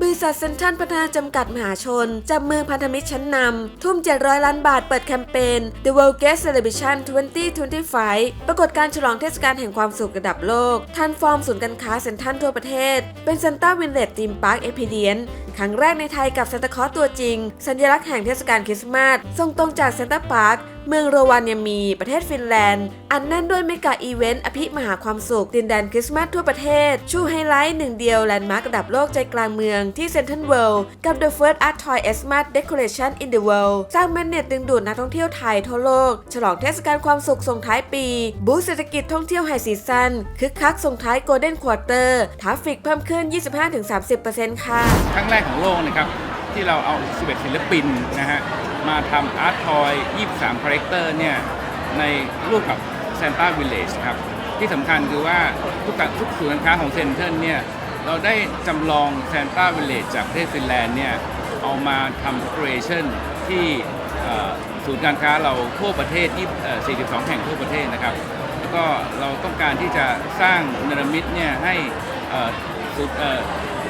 บริษัทเซ็นทรัลพัฒนาจำกัดมหาชน จับมือพันธมิตรชั้นนำ ทุ่ม 700 ล้านบาทเปิดแคมเปญ The World Guest Celebration 2025 ปรากฏการ์ฉลองเทศกาลแห่งความสุขระดับโลกทันฟอร์มศูนย์การค้าเซ็นทรัลทั่วประเทศ เป็นเซนต้าวินเล e ทีมพาร์คเอพิเดียนครั้งแรกในไทยกับซานตาคลอสตัวจริง สัญลักษณ์แห่งเทศกาลคริสต์มาสส่งตรงจากเซ็นตาพาร์ค เมืองโรวานยามีประเทศฟินแลนด์ อันแน่นด้วยเมกะอีเวนต์อภิมหาความสุขดินแดนคริสต์มาสทั่วประเทศ ชูไฮไลท์หนึ่งเดียวแลนด์มาร์กระดับโลกใจกลางเมืองที่เซ็นทรัลเวิลด์กับ The First Art Toy Xmas Decoration in the World สร้างแมนเนตดึงดูดนักท่องเที่ยวไทยทั่วโลก ฉลองเทศกาลความสุขส่งท้ายปี บูสเศรษฐกิจท่องเที่ยวไฮซีซั่นคึกคักส่งท้ายโกลเด้นควอเตอร์ทราฟฟิกเพิ่มขึ้น 25-30%ค่ะ ครั้งแรกของโลกนะครับ ที่เราเอา 11 ศิลปินนะฮะ มาทำอาร์ตทอย 23 คาแรคเตอร์เนี่ย ในรูปกับ Santa Village ครับ ที่สำคัญคือว่าทุกการทุกศูนย์การค้าของเซ็นทรัลเนี่ย เราได้จำลอง Santa Village จากประเทศฟินแลนด์เนี่ย เอามาทำ creation ที่เอ่ศูนย์การค้าเราทั่วประเทศที่42 แห่งทั่วประเทศนะครับ แล้วก็เราต้องการที่จะสร้างเนรมิตเนี่ยให้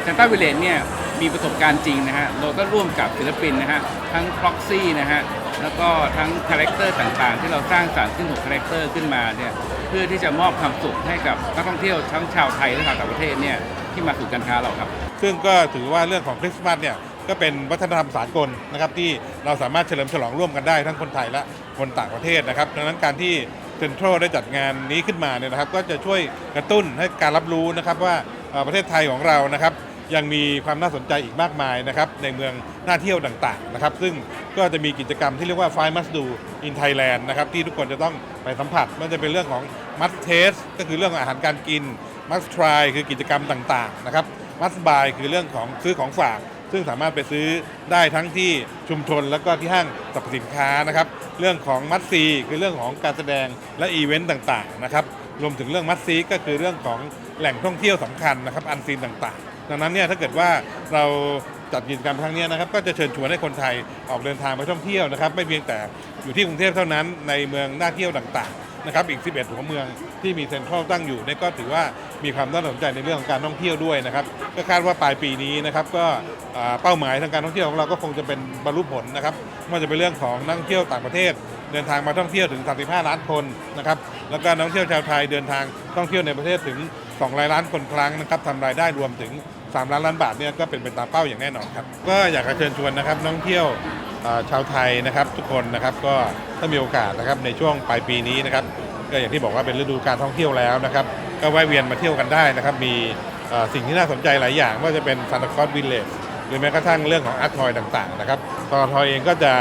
เซานต้าวิลเลจเนี่ย มีประสบการณ์จริงนะฮะ เราก็ร่วมกับศิลปินนะฮะ ทั้ง Proxy นะฮะ แล้วก็ทั้งคาแรคเตอร์ต่างๆ ที่เราสร้างสรรค์ขึ้นหกคาแรคเตอร์ขึ้นมาเนี่ย เพื่อที่จะมอบความสุขให้กับนักท่องเที่ยวทั้งชาวไทยและชาวต่างประเทศเนี่ยที่มาสู่การค้าเราครับ ซึ่งก็ถือว่าเรื่องของคริสต์มาสเนี่ยก็เป็นวัฒนธรรมสากลนะครับที่เราสามารถเฉลิมฉลองร่วมกันได้ทั้งคนไทยและคนต่างประเทศนะครับ ดังนั้นการที่เซ็นทรัลได้จัดงานนี้ขึ้นมาเนี่ยนะครับ ก็จะช่วยกระตุ้นให้การรับรู้นะครับว่าประเทศไทยของเรานะครับ ยังมีความน่าสนใจอีกมากมายนะครับในเมืองน่าเที่ยวต่างๆนะครับซึ่งก็จะมีกิจกรรมที่เรียกว่า Five Must Do in Thailand นะครับที่ทุกคนจะต้องไปสัมผัสไมันจะเป็นเรื่องของ Must Taste ก็คือเรื่องของอาหารการกิน Must Try คือกิจกรรมต่างๆนะครับมัสบายคือเรื่องของซื้อของฝาก ซึ่งสามารถไปซื้อได้ทั้งที่ชุมชนแล้วก็ที่ห้างสรรพสินค้านะครับเรื่องของมัดซีคือเรื่องของการแสดงและอีเวนต์ต่างๆนะครับรวมถึงเรื่องมัดซีก็คือเรื่องของแหล่งท่องเที่ยวสำคัญนะครับอันซีนต่างๆ ดังนั้นเนี่ยถ้าเกิดว่าเราจัดกิจกรรมครั้งนี้นะครับก็จะเชิญชวนให้คนไทยออกเดินทางไปท่องเที่ยวนะครับ ไม่เพียงแต่อยู่ที่กรุงเทพเท่านั้นในเมืองน่าเที่ยวต่างๆนะครับอีก 11 หัวเมืองที่มีเซ็นทรัลตั้งอยู่เนี่ยก็ถือว่ามีความน่าสนใจในเรื่องของการท่องเที่ยวด้วยนะครับก็คาดว่าปลายปีนี้นะครับก็เป้าหมายทางการท่องเที่ยวของเราก็คงจะเป็นบรรลุผลนะครับไม่ว่าจะเป็นเรื่องของนักท่องเที่ยวต่างประเทศเดินทางมาท่องเที่ยวถึง 35 ล้านคนนะครับ แล้วก็นักท่องเที่ยวชาวไทยเดินทางท่องเที่ยวในประเทศถึง 2 ล้านคนครั้งนะครับทำรายได้รวมถึง 3 ล้านล้านบาทเนี่ยก็เป็นไปตามเป้าอย่างแน่นอนครับ ก็อยากจะเชิญชวนนะครับนักท่องเที่ยวชาวไทยนะครับทุกคนนะครับก็ถ้ามีโอกาสนะครับในช่วงปลายปีนี้นะครับก็อย่างที่บอกว่าเป็นฤดูการท่องเที่ยวแล้วนะครับก็แวะเวียนมาเที่ยวกันได้นะครับ มีสิ่งที่น่าสนใจหลายอย่างไม่ว่าจะเป็นซานตาคลอสวิลเลจหรือแม้กระทั่งเรื่องของอาร์ตทอยต่างๆนะครับตทอยเองก็จะ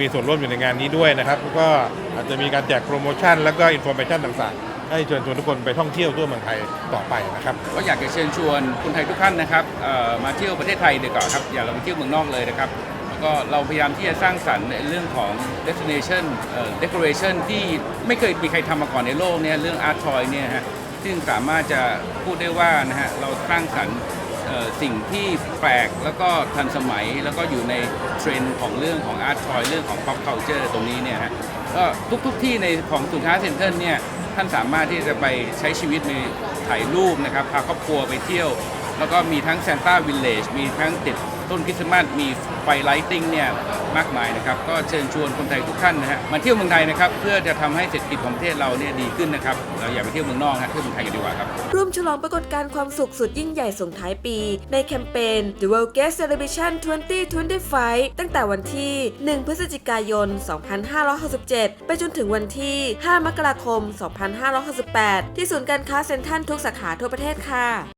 มีส่วนร่วมอยู่ในงานนี้ด้วยนะครับแล้วก็อาจจะมีการแจกโปรโมชั่น แล้วก็อินโฟเมชันต่างๆ ให้เชิญชวนทุกคนไปท่องเที่ยวทั่วเมืองไทยต่อไปนะครับ ก็อยากจะเชิญชวนคนไทยทุกท่านนะครับมาเที่ยวประเทศไทยดีกว่าครับอย่าเราไปเที่ยวเมืองนอกเลยนะครับแล้วก็เราพยายามที่จะสร้างสรรค์ในเรื่องของ destination decoration ที่ไม่เคยมีใครทำมาก่อนในโลกเนี่ยเรื่อง art toy เนี่ยฮะซึ่งสามารถจะพูดได้ว่านะฮะเราสร้างสรรค์ สิ่งที่แปลกแล้วก็ทันสมัยแล้วก็อยู่ในเทรนด์ของเรื่องของอาร์ตทอยเรื่องของ pop culture ตรงนี้เนี่ยฮะก็ทุกๆที่ในของศูนย์ค้าเซ็นเตอร์เนี่ยท่านสามารถที่จะไปใช้ชีวิตในถ่ายรูปนะครับพาครอบครัวไปเที่ยว แล้วก็มีทั้งซานต้าวิลเลจมีทั้งติดต้นคริสต์มาสมีไฟไลติ้งเนี่ย มากมายนะครับ ก็เชิญชวนคนไทยทุกท่านนะฮะมาเที่ยวเมืองไทยนะครับเพื่อจะทำให้เศรษฐกิจของประเทศเราเนี่ยดีขึ้นนะครับเราอย่าไปเที่ยวเมืองนอกฮะเที่ยวเมืองไทยกันดีกว่าครับร่วมฉลองปรากฏการณ์ความสุขสุดยิ่งใหญ่ส่งท้ายปี ในแคมเปญ The World Guest Celebration 2025 ตั้งแต่วันที่ 1 พฤศจิกายน 2567 ไปจนถึงวันที่ 5 มกราคม 2568 ที่ศูนย์การค้าเซ็นทรัลทุกสาขาทั่วประเทศค่ะ